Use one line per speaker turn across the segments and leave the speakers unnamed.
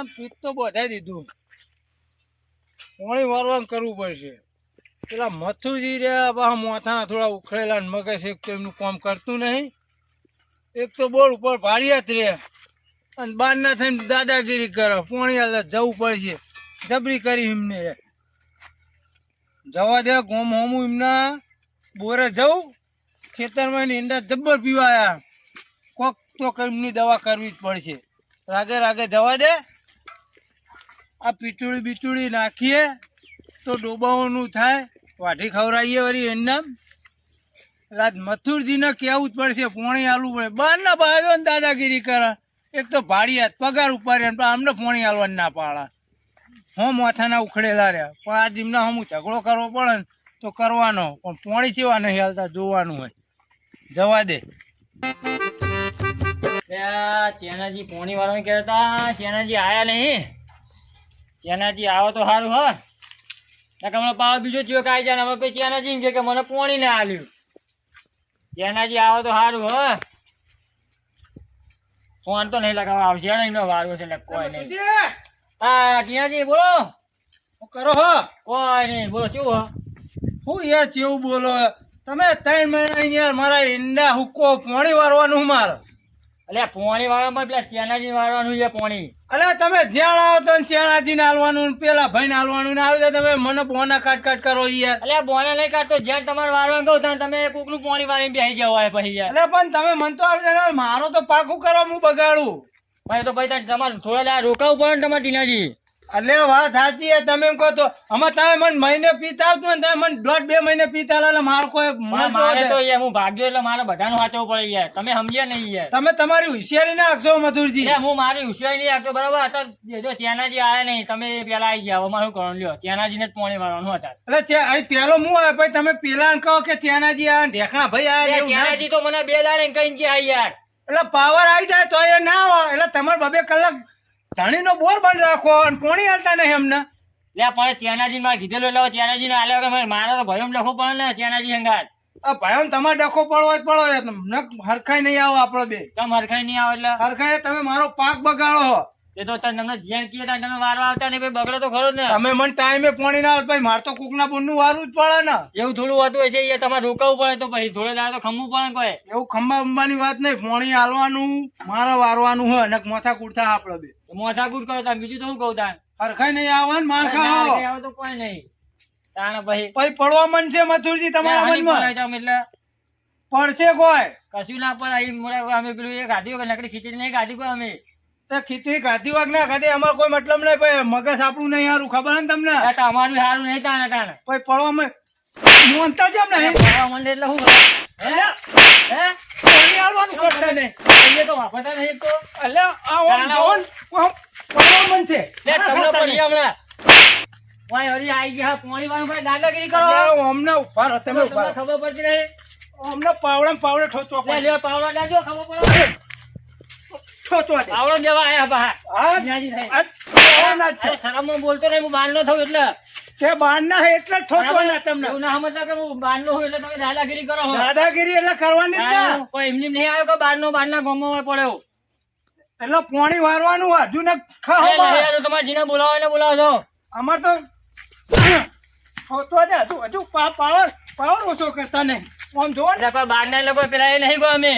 એમને પીત તો બધાઈ દીધું. પાણી વારવાનું કરવું પડશે. પેલા મથુજી રહ્યા બા માથાના થોડા ઉખડેલા મગજ એક તો એમનું કામ કરતું નહીં. એક તો બોલ ઉપર ભાડિયાત રહ્યા. અને બહારના થઈને દાદાગીરી કરે. પોણી હાલે જવું પડશે. જબરી કરી એમને. જવા દે, ગોમ હોમું એમના. બોરે જવું. ખેતરમાં ઈંડા જબ્બર પીવાયા. કોક તો એમની દવા કરવી જ પડશે. રાગે રાગે જવા દે. આ પીચુડી બીચુડી નાખીએ તો ડોબાઓનું થાય. વાઢી ખવડાવીએ વળી એટલે આજ મથુરજીને કહેવું જ પડશે, પોણી આલવું પડે. બહારના ભાઈઓ ને દાદાગીરી કરે. એક તો ભાડિયાત પગાર ઉપાડે આમને પોણી આલવાનું ના પાડા. હું માથાના ઉખડેલા રહ્યા. પણ આજ એમના હમું ઝઘડો કરવો પડે ને તો કરવાનો. પણ પોણી કેવા નહીં હાલતા, જોવાનું હોય. જવા દે.
ચેનાજી પોણી વાળો કહેતા ચેનાજી આયા નહીં? ચેનાજી આવો તો સારું હા. હમણાં પાવ બીજો ચિયો કાઈ જાય ને હવે પછી ચેનાજી કહે કે મને પોણી ને આલ્યું. ચેનાજી આવો તો સારું હો. ફોન તો નહીં લગાવવા આવશે નહીં એમનો વારો છે કોઈ નહીં. હા ચેનાજી બોલો.
હું કરો હો?
કોઈ નહીં બોલો શું હો?
હું યાર ચેવું બોલો. તમે ત્રણ મહિના અહીંયા મારા ઈંડા હુક્કો પોણી વારવાનું મારે.
એટલે પોણી વાળવામાં પેલા ચેનાજી વાળવાનું છે પોણી?
અલે તમે જ્યાં આવો તો ચેણાજી ને હાલવાનું પેલા ભાઈ ને હાલવાનું ને આવી તમે મને બોના કાટ કાટ કરો યાર.
એટલે બોના નહીં કાઢતો જ્યાં તમારે વારવાનું કહું ત્યાં તમે કોકનું પોણી વાળીને બેસી જવા હોય પછી યાર.
અલે પણ તમે મન તો આવી મારો તો પાકું કરો હું બગાડું.
ભાઈ તો ભાઈ તમારે થોડા રોકાવું પડે ને તમારે ટીનાજી.
એટલે વાત સાચી તમે એમ કહો તો. અમે તમે મને મહિને પીતા આવતું ને તમે મને દોઢ બે મહિને પીતા એટલે મારો કોઈ
મારે તો? યાર હું ભાગ્યો એટલે મારે બધાને વાંચવું પડે યાર. તમે સમજ્યા નહીં યાર.
તમે તમારી હોશિયારી ના આખશો મધુરજી.
હું મારી હોશિયારી નહીં આખશો બરાબર? હતા જો ત્યાંનાજી આયા નહીં તમે પેલા આવી ગયા હવે મારું કરવાનું? લ્યો ત્યાંનાજીને જ પોણી વાળવાનું હતા.
એટલે અહીં પેલો હું આવ્યો ભાઈ તમે પેલા કહો કે ત્યાંનાજી આવ્યા ઢેકણા ભાઈ આવ્યા
ત્યાંનાજી તો મને બે દાડે કઈ ગયા યાર.
એટલે પાવર આવી જાય તો એ ના હોય. એટલે તમારે બબે કલાક ધણીનો બોર બંધ રાખો અને પોણી હાલતા નહીં અમને.
લે પણ ત્યાંનાજી મારે કીધેલું એટલે ચેનાજી આલ્યા મારે તો ભયમ લખો પડે ને ચેનાજી હંગાત.
ભયમ તમારે ડખો પડવો જ પડો તમને હરખાઈ નહીં આવો આપણો બે.
તમે હરખાઈ નહીં આવે એટલે?
હરખાઈ તમે મારો પાક બગાડો હો.
એ તો તમને જ્યાં કીએ તમે વારવા આવતા ને ભાઈ બગડો તો ખરો ને.
તમે મને ટાઈમે પોણી ના ભાઈ મારે તો કુકના બુનનું વારવું જ પડે ને.
એવું થોડું હતું હશે એ તમારે રોકાવું પડે તો પછી થોડે દાડે તો ખમવું પડે કોઈ.
એવું ખંભા બંબાની વાત નહીં પોણી હાલવાનું મારે વારવાનું હોય અને માથા કુડતા આપડે બે.
કુર કરો તમે બીજું તો શું કહું તાન?
હરખાઈ નહીં આવે ને માર
ના, આવે તો કોઈ નહીં. તાણ પછી
પછી પડવા મન છે મથુરજી તમારા મનમાં?
એટલે.
પડશે કોઈ.
કશું ના પડે અમે પેલું એ ગાડી વગર નકડી ખીચડી નહીં ગાડી કોઈ અમે.
તો ખીચડી ખાધી વાગ ના ખાધી? અમારે કોઈ મતલબ નહીં ભાઈ મગજ આપણું નહીં સારું ખબર ને તમને?
અમારું સારું નહીં તાને તાણે.
પછી પડવામાં મોનતા જેમ નહીં
પડવા મને એટલે હે? હે?
પોણી હાલવાનું કરતા નહીં
એ તો વાપરતા નહીં તો.
આ પડવા મન છે.
લે તમને પડી હમણાં. વાય હરી આઈ ગયા પોણી વાળું ભાઈ દાદાગીરી કરો.
અમને ઊભા રહો તમે ઊભા
ખબર પડતી નહીં?
અમને પાવડે પાવડે ઠોચવા પડે
દાજો ખબર પડે. દેવા આયા
જ
શરમમાં બોલતો નહીં હું નો એટલે.
તે બહારના હે એટલે જ ઠોચવાના તમને.
એવું ના સમજતા કે હું બાર નો એટલે તમે દાદાગીરી કરો
દાદાગીરી એટલે કરવાની જ ના.
કોઈ એમની નહીં આવ્યો કે બાર નો બાર ના ગામમાં પડ્યો.
એટલે પોણી વારવાનું હજુ ને
તમારે જીને બોલાવો એને બોલાવો છો
અમાર તો ઠોચવા દે. હજુ હજુ પાવર પાવર ઓછો કરતા નહીં. આમ જોવો ને.
બાર ના લોકો પેલા એ નહીં ગયો અમે.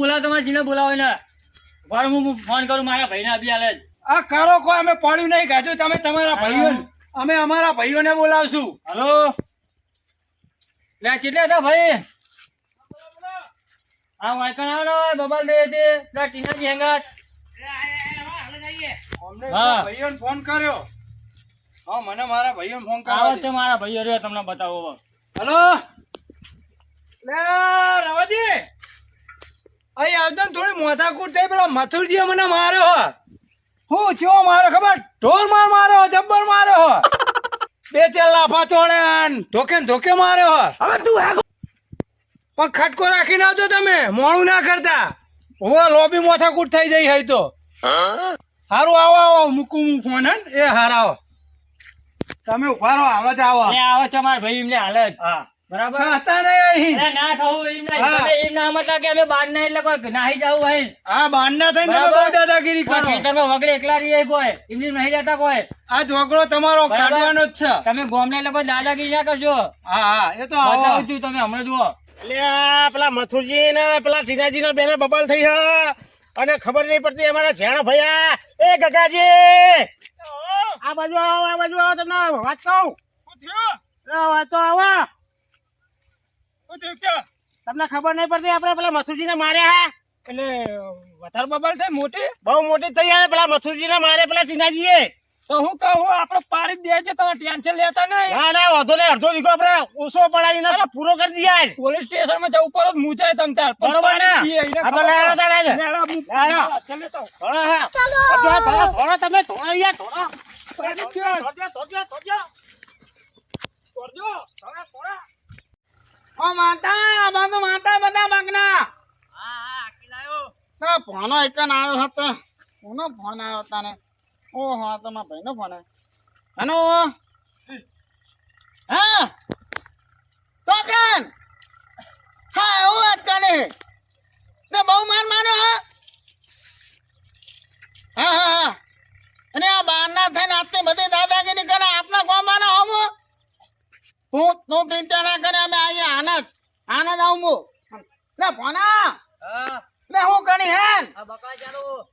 બોલાવો તમારે જીને બોલાવો એને. ઘર હું ફોન કરું મારા ભાઈને અભી હાલે
આ કરો કોઈ અમે પડ્યું નહીં ગાજુ તમે તમારા ભાઈઓ અમે અમારા ભાઈઓને બોલાવશું.
હલો? લે ચેટલે હતા ભાઈ. હા વાયકણ આવો ને બબાલ દે દે. પેલા ટીનાજી
ભાઈઓને ફોન કર્યો. હા મને મારા ભાઈઓને ફોન
આવો
કર્યો
છે મારા ભાઈઓ રહ્યો તમને બતાવો
હલો? લે રવાજી. અહીં આવતો ને થોડી મોથાકૂટ થઈ પેલા મથુરજીએ મને માર્યો હું. ચેવો માર્યો ખબર? ઢોર માર માર્યો જબ્બર માર્યો બે ચાર લાફા ચોડે ધોકે ને ધોકે માર્યો હવે તું પણ ખટકો રાખીને આવજો તમે મોડું ના કરતા. હવે લોબી મોથાકૂટ થઈ જઈ હોય તો. હારું આવો આવો મૂકું હું ફોન એ હારા આવો. તમે ઊભા રહો આવા જ આવો.
આવો છે મારા ભાઈ એમને હાલે.
હા.
બરાબર?
ખાતા નહીં
અરે ના ખાવું એમ નહીં. એમ ના મતલબ કે અમે બહાર ના એટલે કોઈ નાહી જવું હોય.
આ બારના થઈને તમે બહુ દાદાગીરી કરો.
ખેતરમાં વગડે એકલા રહીએ કોઈ? એમની નહીં રહેતા કોઈ?
આ ઝોકડો તમારો કાઢવાનો જ છે.
તમે ગોમને એટલે દાદાગીરી ના કરજો
હા હા એ તો
બતાવું છું તમે હમણાં જુઓ.
અલ્યા પેલા મથુરજી ને પેલા ટીનાજી ના બેને બબલ થઈ હ. અને ખબર નહીં પડતી અમારા જેણા ભૈયા. એ ગગાજી! આ બાજુ આવો આ બાજુ આવો તમને વાત કહું? તો આવો. તમને ખબર નહીં પડતી આપણે પેલા મસુરજી ને માર્યા
એટલે વધારે બબલ થાય મોટી
બહુ મોટી થઈ યાર પેલા મસુરજી ને મારે પેલા ટીનાજી એ
તો હું કહું આપણે પાડી દે છે તમે ટેન્શન લેતા નહીં
ના ના વધુ ને અડધો દીકરો આપણે ઓછો પડાવીને પૂરો કરી દઈએ આજ.
પોલીસ સ્ટેશનમાં જવું પર મૂચાય તમ તાર
બરોબર ને?
પાડી દઈએ, એને
આ લેવાનો તારે જ.
લેવાનો હું- તો.
થોડો હા. થોડો, થોડો, થોડો તમે થોડો યાર થોડો થોડો, થોડો, થોડો, થોડો.
હવે થોડા.
ઓ માતા બાંધો માતા બધા બાગના.
હા હા આખી લાયો.
તો ફોનો એક ન આવ્યો હતો કોનો ફોન આવ્યો તને? ઓ હા તો મારા ભાઈનો ફોન આવ્યો. હલો? હા? તો કેમ હા એવું વાત કરે. તે બહુ માર માર્યો હા? હા હા હા. અને આ બહારના થઈને આપણે બધી દાદાગીરી કરે આપના ગામમાં હમ? તું તું ચિંતા ના કરે અમે આવીએ આનંદ. આનંદ આવું હું. લે ફોના
હા.
લે હું કણી હે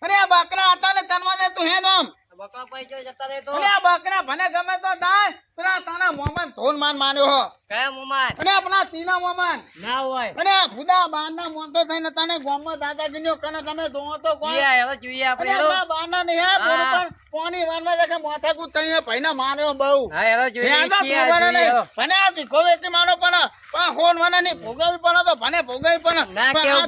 અરે આ બકરા હતા ને તનવા દે તું હે દમ
બકરા બકા જો જતા રહે તો.
અરે આ બકરા ભલે ગમે તો થાય પેલા તાના મોમન ધોન માન માન્યો હો.
કયા મુમાન?
અને આપણા તીના મોમન.
ના હોય.
અને આ ફુદા બારના મોનતો થઈને તને ગોમમાં દાદાગીરીઓ કને તમે જોવો તો કોણ
જોઈએ હવે જોઈએ આપણે
આપણા બારના નહીં હે પણ કોની વારમાં દેખે માર્યો બહુ.
હા હવે જોઈએ
આ માનો પણ પણ હોન વાના નહીં ભોગવવી પણ તો
ના કેવું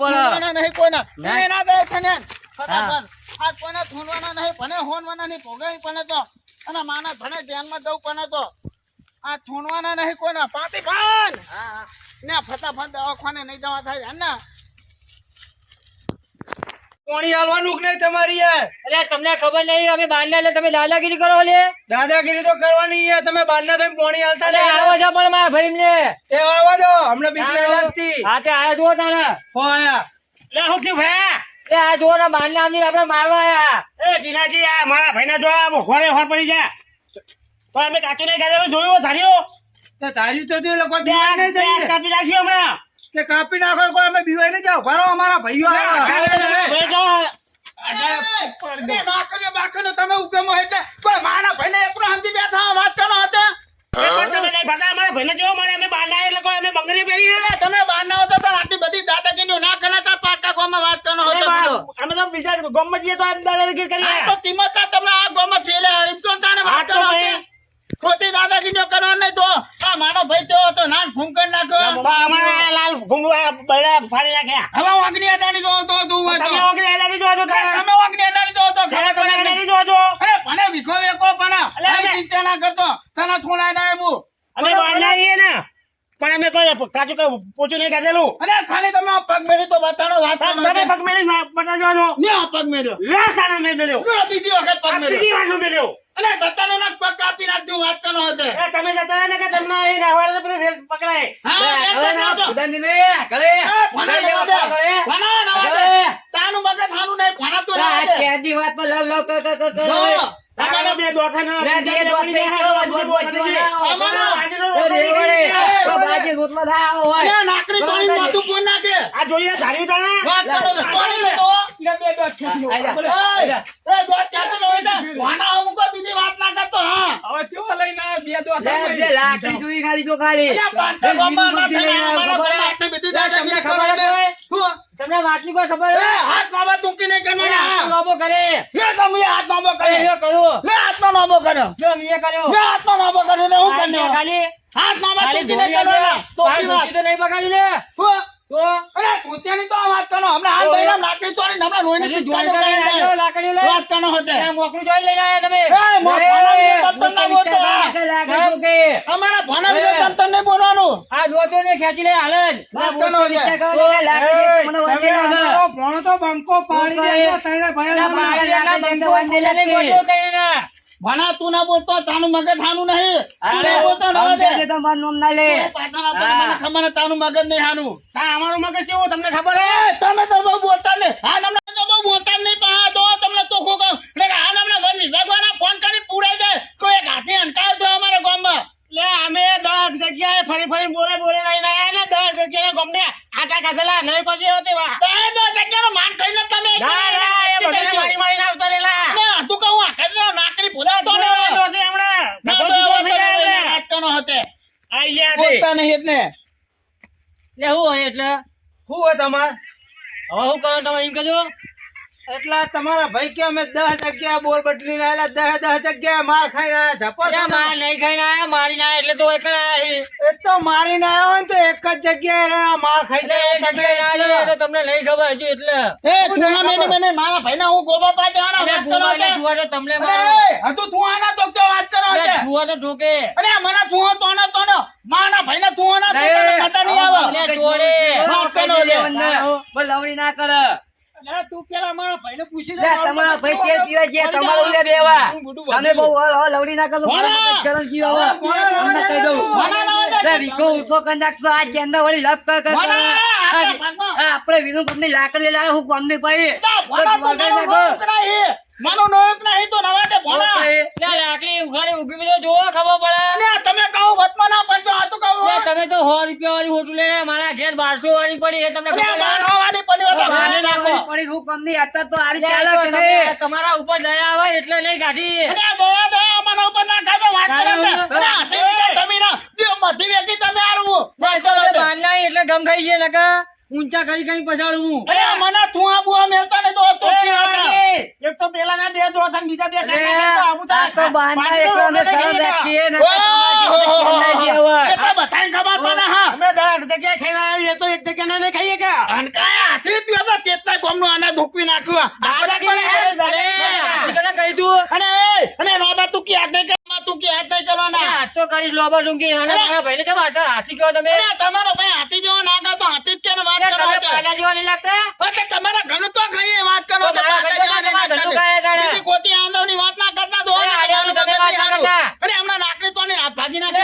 નહીં કોઈના.
ના.
ના દે ખન્યાન. ફટાફટ. આ કોઈના થૂનવાના નહીં ભલે હોનવાના નહીં ભોગવવી પણ તો. અને માના ધ્યાનમાં દઉં પણ તો. આ છોડવાના નહીં કોઈના. પાપી ભાન!
હા હા.
ને ફટાફટ દવાખાને નહીં જવા થાય. ને. પાણી હાલવાનું કે નહીં તમારી યાર?
અરે તમને ખબર નહીં અમે બાંધલા એટલે તમે દાદાગીરી કરો લે.
દાદાગીરી તો કરવાની યાર. તમે બારના તમે પાણી હાલતા
અરે આવો છો પણ મારા ભાઈ ને
એ આવવા દો હમણાં બીક નહીં લાગતી
હા તે આયા જુઓ તાને
હો આયા.
લે હું ભાઈ
એ આ જુઓ ને બાંધલા આમની આપણે મારવા આયા.
એ આ મારા ભાઈને જો આ હોરે ખોર પડી જાય તો અમે કાચું નહીં ખાધા જોયું ધાર્યો?
તો ધાર્યું તો તે લોકો બીવાય નહીં જાય
કાપી નાખ્યું હમણાં.
તે કાપી નાખો કોઈ અમે બીવાય નહીં જાઓ ભરો અમારા ભાઈઓ તમે ઉકેમો એટલે. કોઈ મારા ભાઈને એકલો હંધી બેઠા વાત કરો હતા
એ પણ તમે નહીં ભગા, ભાઈને જેવો મળે, અમે બહાર ના એટલે કોઈ અમે બંગડી પહેરી હે.
એટલે તમે બહાર ના હોતા તો આટલી બધી દાદાગીરીઓ ના કરાતા પાકા ગામમાં વાત કરો હતો
બહાર-
બધો.
અમે તો બીજા ગામમાં જઈએ તો.
આ આ ગામમાં ઠેલે એમ તો તાને વાત કરો
ભાઈ.
હતી. ખોટી કરવા નહીં તો આ મારો ભાઈ તો હતો નાન ફૂંક કરી નાખ્યો
તો અમારા લાલ ઘૂંઘવા બૈરા ફાડી નાખ્યા.
હવે વાંકડી અટાણી દો તો તું તો.
તમે ઓગળી અડાડી દો તો?
તમે વાંકડી અડાડી દો તો
ઘરે
તો
હેલાડી જોવો છો?
અરે ભલે વિખો વેકો પણ ચિંતા ના કરતો તને થોડા ના એવું
અમે બહાર ના આવીએ ને પણ અમે કોઈ કાચું કઈ પોચું નહીં ખાધેલું.
અરે ખાલી તમે પગ મેરી તો બતાડો વાત
તમે પગ બતાવજો છો
ને આ પગ મેર્યો
લે સાના મેં મેલ્યો
ને બીજી વખત પગ મેર્યો
ત્રીજી વાર નો મેલ્યો
અરે બતાડો ના પગ કાપી નાખજો વાત કરો હતે.
એ તમે જતા ને કે તમને તો પેલું રેલ પકડાય.
હા
ના. ખુદાની ને કરે.
તાનું મગજ હાનું નહીં, ભણા તો
કેદી વાત પર લવ લવ કર કર કર કર
બે દોથા ના
લે, દે દોત થઈ ગયો, દોત દોત થઈ ગયો.
અમારો.
બાજી રોટલા થા હોય.
અરે નાકડી તોડીને માથું ફોન નાખે.
આ જોઈએ ધાર્યું તાણે
વાત કરો તો લે તો.
આજા,
એ,
આજા.
એ, દોત ચાટો ને હોય ને, ભણા અમુક બીજી વાત ના કરતો, હા.
લે, બે લાકડી જોઈ ખાલી તો ખાલી
અરે, પાંચસો ના થાય, અમારા
હે?
બધી
તમને
દાદાગીરી
ખબર
કરો શું?
તમને વાટલી કોઈ ખબર
એ, હાથ મામા તૂકી નહીં કરવાના.
લોબો કરે
લે, તમે હાથ મામો કરે.
એ કરો
લે, હાથ હાથનો નોબો કર્યો.
જો મેં કર્યો
લે, હાથનો નોબો કર્યો, ને હું કરી
ખાલી
હાથ
ખાલી
તૂકી નહીં કરવાના.
તો
તોકી.
તો નહીં બગાડી લે? તો
અરે, તૂતિયાની તો વાત કરો. હમણે હાથ
તો,
લાકડી તોડીને હમણાં રોઈને
જોઈ કરે લાકડી લે.
વાત કરો હોતે.
મોકળું જોઈ લઈને આવ્યા તમે
એ, મો-
એ,
ફોનમાં તમ તમ ના બોલતો. અમારા ભાના નહીં બોલવાનું.
આ દોતો ને ખેંચી લે.
ભણો તો બંકો પાડી
દેજો,
તને
ના.
ભણા તું બોલતો તાનું મગજ હાનું નહીં.
અરે,
બોલતો નવા દે.
સમજે નામ ના લે.
એ પાટણ આપણને મને ખબર તાનું મગજ નહીં હાનું. અમારું મગજ કેવું તમને ખબર હે તમે તો બહુ બોલતા ને હા તમને તો બહુ બોલતા નહીં પણ હા તો તમને તો ખોખો એટલે હા તમને વન વિભાગવાળા ફોન કરી પુરાઈ દે. કોઈ એક હાથી અંકાલ તો અમારા ગામમાં. લે અમે દસ જગ્યાએ ફરી ફરી બોલે બોલે લઈને આયા ને દસ જગ્યાએ ગમને. આટા કાઢેલા નહીં પછી હોતી વા તો એ દસ જગ્યાનો માન કરીને તમે. મારી મારીને આવતા રહેલા. તું કહું આ નાકડી નાકરી પુરા તો ને હમણાં હતે. આઈ ગયા નહીં એટલે.
એટલે શું હોય એટલે?
શું હોય તમારે?
હવે શું કરો તમે એમ કહેજો.
એટલે તમારા ભાઈ કે અમે દસ જગ્યા બોર બદલી ના આવેલા દસ દસ જગ્યા માર ખાઈ ના ઝપો
માર નહીં ખાઈ ના મારી ના એટલે તો એક
તો મારી ના આવ્યો ને તો એક જ જગ્યાએ માર ખાઈ
તો તમને નહીં ખબર હતી એટલે.
એ તુના મેની મને મારા ભાઈ ના હું ગોબા પા
જવાના
વાત કરો
તો તમને
હતું તું આના તો વાત કરો
છે તો ઢોકે
અરે મને તું તો તો માના ભાઈ ના તું આના
તો ના કરે.
અલ્યા, તું પેલા મારા ભાઈને પૂછી
લે, તમારા ભાઈ તેલ પીવા ગયા, તમારું લે બેવા. તમે બહુ લવડી ના કરો હવે.
ભણા,
તમને કહી દઉં. લે, રીકો ઉછો કરી નાખશો, આ જેંડા વળી લપ કર કર આપણે વિનુ કંપની લાકડી લાવ્યા હું કોમની પાઈ
માનો નોયક નહીં તો નવા દે ભણા
લાકડી ઉઘાડી ઉગી તો જોવો ખબર પડે.
તમે કહો વતમાં ના પડજો આ તો કહું.
તમે તો 100 રૂપિયા વાળી હોટુ લે મારા ઘેર બારસો વાળી પડી એ તમને
પડી તો
મારે હું કમ નહીં અત્યારે તો આરી ચાલે
તમારા ઉપર દયા આવે એટલે નહીં કાઢી.
દયા ઉપર ના ખાતો વાત કરે છે.
ના.
અલ્યા તમે ના દેવ મધી વેકી તમે આરવું વાત તો.
બાંધના એટલે ગમ ખાઈ છે નકા ઊંચા કરી કરી પછાડું હું.
અલ્યા મને તું આ બુઆ મેલતા ને તો તો એક તો પેલા ના બે દોસ્ત અને બીજા બે કાકા તો આવું
તા તો બાંધા એકલો અમે સરળ રાખીએ ને
ઓહો,
તમારા જેટલા કેમ
એ તો બધાને ખબર પડે હા.
અમે
દસ જગ્યાએ ખાઈને આવ્યા, એ તો એક જગ્યાએ નહીં ખાઈએ કે? અનકાયા હાથી પીવો તો કેટલાય કોમનું આને ધોકવી નાખ્યું. આપણે કોઈ હે?
અરે, હાથી કને કહી દઉં
અને અને રોબા તું કે હાથ નહીં તું કે હાથ નહીં કરવાના.
હાથસો કરીશ લોબા ડુંગી અને મારા ભાઈને કેમ હાથ- હાથી કહો તમે
અરે, તમારો ભાઈ હાથી જેવો ના ખાતો, હાથી જ કેને વાત કરો
તમે? પાલા જેવા નહીં લાગતા
અચ્છા, તમારા ઘણું તો ખાઈએ વાત કરો
તો ઘરનું
જેવા નહીં લાગતા. બીજી ખોટી આંધવની વાત ના કરતા તો
અરે,
ને,
ના.
હમણાં નાકની તોડી હાથ ભાગી
અરે,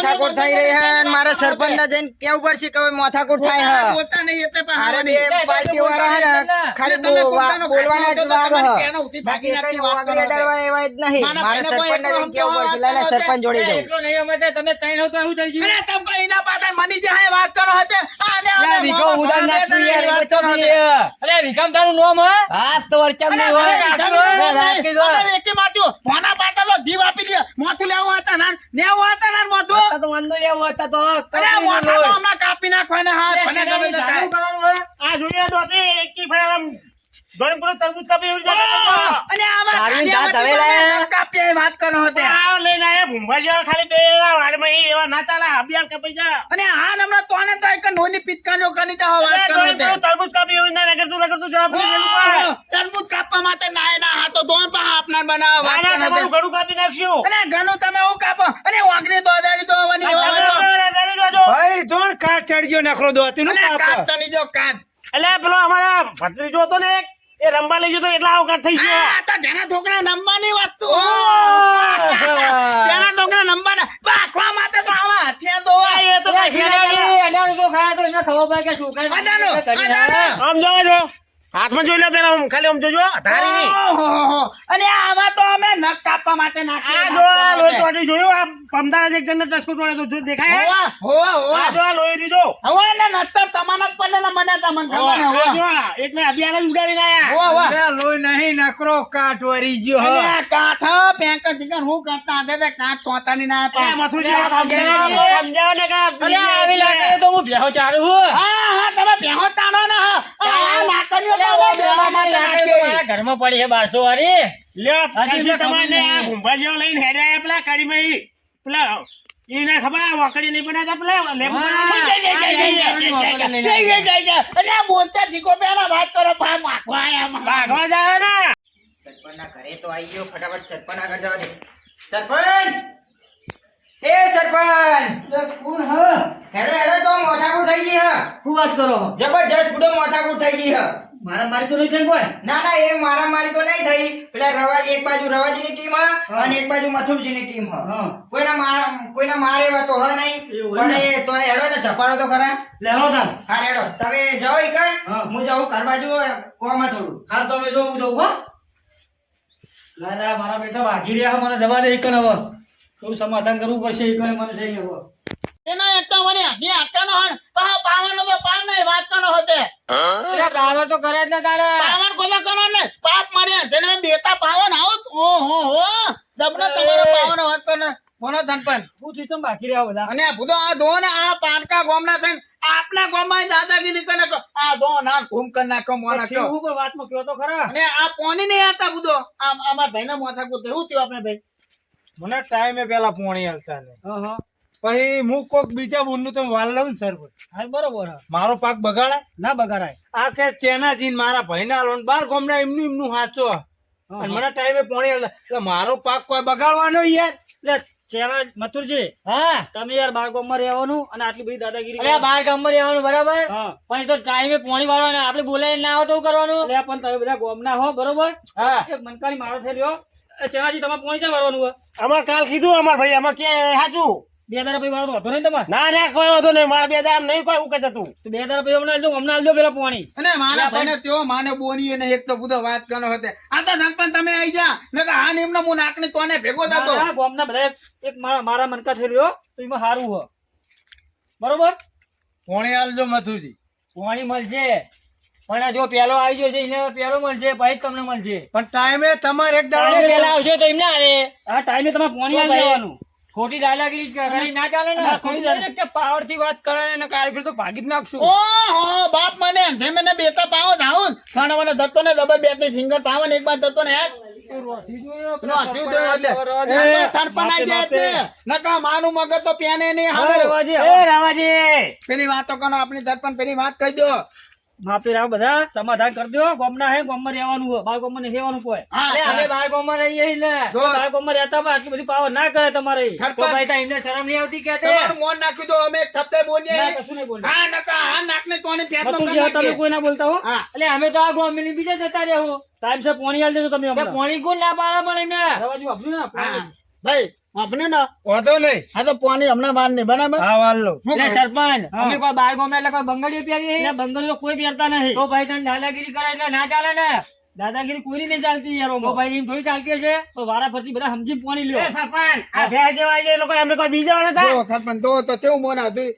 માથાકૂટ થઈ રહી હે મારે સરપંચ જઈને કેવું પડશે કે માથાકૂટ થાય હે?
બોલતા નહીં એટલે
બે પાર્ટી ખાલી બોલવાના જ વાગ હે. જ નહીં.
મારે
સરપંચ જોડી
દઉં. તમે ત્રણ હોતા હું થઈ ગયું.
મની વાત કરો હતે. આને આને
વિકો યાર,
વાત કરો હતે.
અરે વિકામ તારું નામ હે
હાથ તો વરચમ નહીં હોય. રાખી દો,
નહીં,
રાખી દો.
અરે, એકી માટ્યું. ભોના પાટલો જીવ આપી દે. મોથું લેવું હતા ના નેવું હતા ના મોથું.
તો વાંધો લેવો હતા તો
અરે, મોથા તો હમણાં કાપી નાખવાના હા મને ગમે તે આ જોઈએ એકી તરબૂચ કાપી એવી અને આમાં
તારી જાત હવે લાયા.
કાપી વાત કરો હતે.
આ લઈને આયા ભૂંભા જેવા ખાલી બે વાડમાં એવા ના ચાલે હબિયાલ કપાઈ જા
અને આ હમણાં તોને તો એક નોની પિચકારીઓ કરી દે વાત કરો હતે.
તરબૂચ કાપી એવી ના રગડતું રગડતું જવાબ
તરબૂચ કાપવા માટે નાય ના હાથો ધોન પા આપનાર બનાવો વાત કરો હતે.
તમારું કાપી નાખ્યું
અને ઘણું તમે હું કાપો અને વાંકડી દોદાડી દોવાની તો.
ભાઈ જોણ કાચ ચડ્યો નકરો દોતી નું
તણી જો કાચ.
એટલે પેલો અમારા ભત્રીજો હતો ને એક, એ રમવા લઈ ગયો તો એટલા અવકાશ થઈ ગયો.
તો જેના છોકરા નંબરની વાત તો. જેના છોકરા નંબરના બાખવા માટે તો આવા હથિયાર તો.
એ તો
ખાયા તો એને ખબર પડે કે શું કરે.
આમ જોવા જો. હાથમાં જોઈ લો પેલા ખાલી આમ જોજો તારી નહીં.
અને આવા તો અમે નખ કાપવા માટે નાખીએ.
આ જો આ લોહી ચોટી જોયું આ પમદારા એક જણને ટસકો તોડે તો જો દેખાય હે?
હોવા, હોવા, હોવા.
આ જો આ લોહી રીજો
હવે ને નતર તમારા જ પડે ને મને તમને ખબર હોવા.
જો એટલે અભિયાન જ ઉડાડી લાયા
હોવા, હોવા.
લોહી નહીં નકરો કાટ વરી ગયો
અને આ કાઠ પેંક જ જીગર હું કરતા દે કાટ તોતાની ના
અરે,
સમજાવો ને કે
આવી લાગે તો હું બેહો ચારું હા
હા તમે બેહો તાણો ના આ નાકનીઓ
ઘરમાં પડી છે બારસો વાળી
તમારે આ લઈને હેડ્યા પેલા કાઢી પેલા
ગયો ફટાફટ સરપંચ સરપંચ એ સરપંચ કોણ થઈ ગઈ હ
વાત કરો
જબરજસ્ત બુડો માથાકૂટ થઈ ગઈ હ
મારા મારી તો નહીં થઈ કોઈ
ના ના એ મારા મારી તો નહીં થઈ. પેલા રવા એક બાજુ રવાજીની ટીમ હ અને એક બાજુ મથુરજીની ટીમ હ. કોઈના માર કોઈના મારે એવા તો હ નહીં પણ એ તો હેડો ને ઝપાડો તો ખરા.
લે હો તાર.
હા હેડો. તમે જાઓ એક
હું.
જાઉં ઘર બાજુ કોમાં થોડું
હાલ તો અમે જો હું જઉં હો. લા ના મારા બેટા વાગી રહ્યા મને જવા દે એક હવે. થોડું સમાધાન કરવું પડશે એક મને જઈ હવે.
એના એક તો મને હજી હાથનો હન પા પાવાનો તો પાન નહીં વાતનો હોતે.
એટલે ડાવર તો કરે જ ને તારે.
પાવન કોલા કરો ને? પાપ મારે. જેને બેતા પાવન આવો ઓ હો હો. દબનો તમારો પાવન હોત ને. કોનો ધનપન.
હું છું બાકી રહ્યા બધા?
અને ભૂતો આ ધો ને આ પાનકા ગોમના થઈને આપના ગોમમાં દાદાગીરી કરે આ ધો ના ઘૂમ કર નાખો મોના કયો
હું કોઈ વાતમાં કયો તો ખરા?
અને આ પોની નહીં આવતા બુધો. આમ અમાર ભાઈને મોથા કું તેવું થયું આપણે ભાઈ?
મને ટાઈમે પેલા પોણી હાલતા ને.
હા હા
પછી હું કોક બીજા બોનનું તમે વાલ લઉં ને
હા બરોબર.
મારો પાક બગાડાય?
ના બગાડાય.
આ કે ચેનાજી ને મારા ભાઈ ના ને બાર ગોમના એમનું એમનું સાચો અને મને ટાઈમે પોણી એટલે મારો પાક કોઈ બગાડવાનો યાર.
એટલે મથુરજી હા? તમે યાર બાર ગામમાં રહેવાનું અને આટલી બધી દાદાગીરી અરે બાર ગામમાં રહેવાનું બરાબર? પણ તો ટાઈમે પોણી વાળવાનું આપણે બોલાય ના આવે તો કરવાનું? એટલે પણ તમે બધા ગામના હો બરોબર? હા. મનકારી મારો થઈ રહ્યો. તમારે પોણી છે વાળવાનું
અમાર કાલ કીધું અમાર ભાઈ અમાર ક્યાં સાચું
બે દાડા પછી વાળવાનું હતો નહીં તમારે?
ના ના કોઈ વાંધો નહીં. મારા બે દામ નહીં કોઈ હું કહેતો તો
બે દાડા પછી અમને આલજો અમને આલજો પેલા પોણી.
અને મારા ભાઈને ત્યો માને બોની ને એક તો બુધો વાત કરનો હતે. આ તો ધનપન તમે આઈ જા. નકર આ નિમનો હું નાકને તોને ભેગો થતો.
ના, ના, બધા એક- એક મારા મારા મનકા થઈ તો એમાં સારું હો. બરોબર?
પોણી હાલજો મથુરજી.
પોણી મળશે. પણ આ જો પેલો આવી ગયો છે એને પેલો મળશે પછી તમને મળશે.
પણ ટાઈમે તમારે એક દાડો
પેલા આવશે તો એમને આ ટાઈમે તમારે પોણી આવી દેવાનું ખોટી દાદાગીરી કરી ના ચાલે ને? ખોટી દાદાગીરી
પાવરથી વાત કરે ને કારગીર તો ભાગી જ નાખશું.
ઓહો બાપ મને અંધે મને બેતા પાવો ધાઉન ખાણા મને દત્તો ને દબર બે ત્રણ સિંગર પાવન એક બાર દત્તો ને હેડ નો થયું તો. હતે એ ધનપન આઈ જાય નકા માનું મગજ તો પ્યાને નહીં હાલો.
એ રાવાજી
પેલી વાતો કરો આપણી દર્પણ પેલી વાત કહી દો.
માફી રાવ બધા સમાધાન કરજો ગામના હે ગામમાં રહેવાનું હોય બાર ગામમાં નહીં રહેવાનું કોઈ.
બાળકો
અરે અમે. બાર ગામમાં રહીએ એટલે બાર ગામમાં રહેતા પણ આટલી બધી પાવર ના કરે તમારે. તો ભાઈ તા એમને શરમ નહીં આવતી કે
તમારું મોન નાખી દો અમે શબ્દ બોલીએ.
કશું નહીં બોલતા.
હા નકા હા નાકને તોને કરી
તમે કોઈ ના બોલતા હો? એટલે અમે તો આ ગોમિલી બીજા જતા રહેવું ટાઈમ છે પોણી આલ દેજો તમે પોણી કોણ ના પાડે પણ એમને રવાજી વાપર્યું ને
ભાઈ આપણે ને?
વાંધો નહીં.
આ તો પાણી હમણાં વાર નહીં બરાબર?
હા વાલ લો.
એટલે સરપંચ અમે કોઈ બાર ગામે એટલે કોઈ બંગડીઓ પહેરીએ? એટલે બંગડીઓ કોઈ પહેરતા નહીં. તો ભાઈ તને દાદાગીરી કરે એટલે ના ચાલે ને? દાદાગીરી કોઈ નહીં ચાલતી યાર તો ભાઈ એમ થોડી ચાલતી છે તો વારા ફરતી બધા સમજી પાણી લ્યો.
એ સરપંચ આ ભેજ જેવા એ લોકો અમે કોઈ બીજા નતા
સરપંચ તો તો કેવું મોન હતું?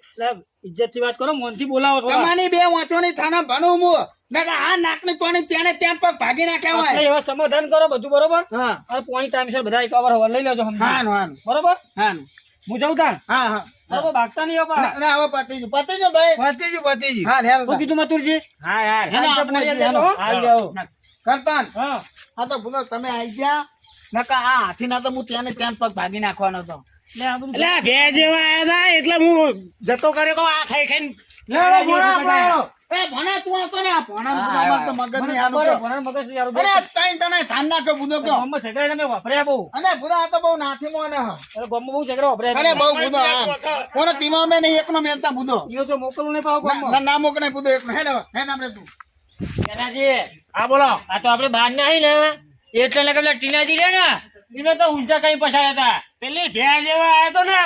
એટલે ઇજ્જતથી વાત કરો મોનથી બોલાવો
તમારી બે વાંચોની થાના ભણું હું. નકા આ નાકની તોને ત્યાં ત્યાં પગ ભાગી નાખ્યા હોય?
એવા સમાધાન કરો બધું બરોબર?
હા.
અને પોણી ટાઈમ છે બધા એક વાર લઈ લેજો
હા હા
બરોબર?
હા
હું જઉં તાન
હા હા.
બરોબર ભાગતા નહીં બાપા
ના ના, હવે પતી ગયું પતી ગયું ભાઈ.
પતીજી પતીજી.
હા હેલ.
શું કીધું મથુરજી.
હા યાર
હેલો, આપણે
પોણી આલ
હેલો.
દેજો, હો? આલ દેવો.
સરપંચ
હા.
હા તો ભૂલો તમે આઈ ગયા. નકા આ હાથી ના તો હું ત્યાં ને ત્યાં પગ ભાગી નાખવાનો હતો.
એટલે બે જેવા આવ્યા હતા એટલે હું જતો કર્યો કે આ ખાઈ ખાઈને
લેડો ભોણા ભોણા. એ ભણા તું આવતો ને આ ભણા તો મગજ નહીં આનું
બરોબર,
કયો.
ભણાનું મગજ યાર
અરે આ તઈ તને થાન નાખ્યો બુધો કયો?
ગામમાં છેકડા તમે વાપર્યા બહુ.
અને બુધા તો બહુ નાથી મોને હ.
અરે ગામમાં બહુ છેકડા વાપર્યા
અરે બહુ આમ કોને તીમા મેં નહીં એકનો મેલતા બુધો
ઈયો તો મોકલવું નહીં પાવ
ના ના મોકને બુધો એકનો. હે ને હે ને તું.
તેનાજી,
હા બોલો.
આ તો આપણે બહાર ના આવી ને. એટલે ને પેલા ટીનાજી રે ને. એને તો ઉલટા કઈ પછાડ્યા હતા
પેલી ભેજ જેવા આવ્યો તો ને.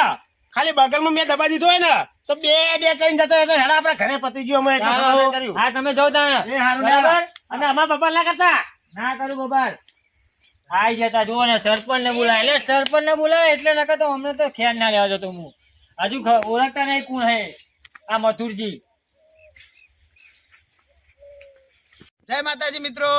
ખાલી બગલમાં મેં દબા દીધો હોય ને તો બે બે કરીને જતો હતો હેડા આપડે ઘરે પતી ગયો અમે. કર્યું.
હા તમે
હારું
બરાબર?
અને અમારા પપ્પા ના કરતા?
ના કરું બબાર આઈ જતા જુઓ ને સરપંચ ને બોલાય. એટલે સરપંચ ને બોલાય એટલે નકર તો અમને તો ખ્યાલ ના લેવા જતો હું હજુ ઓળખતા નહીં કોણ હે આ મથુરજી.
જય માતાજી મિત્રો.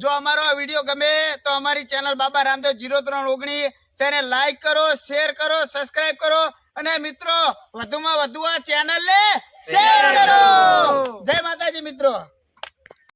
જો અમારો આ વીડિયો ગમે તો અમારી ચેનલ બાબા રામદેવ જીરો ત્રણ ઓગણી તેને લાઈક કરો શેર કરો સબસ્ક્રાઇબ કરો અને મિત્રો વધુમાં વધુ આ ચેનલ ને શેર કરો. જય માતાજી મિત્રો.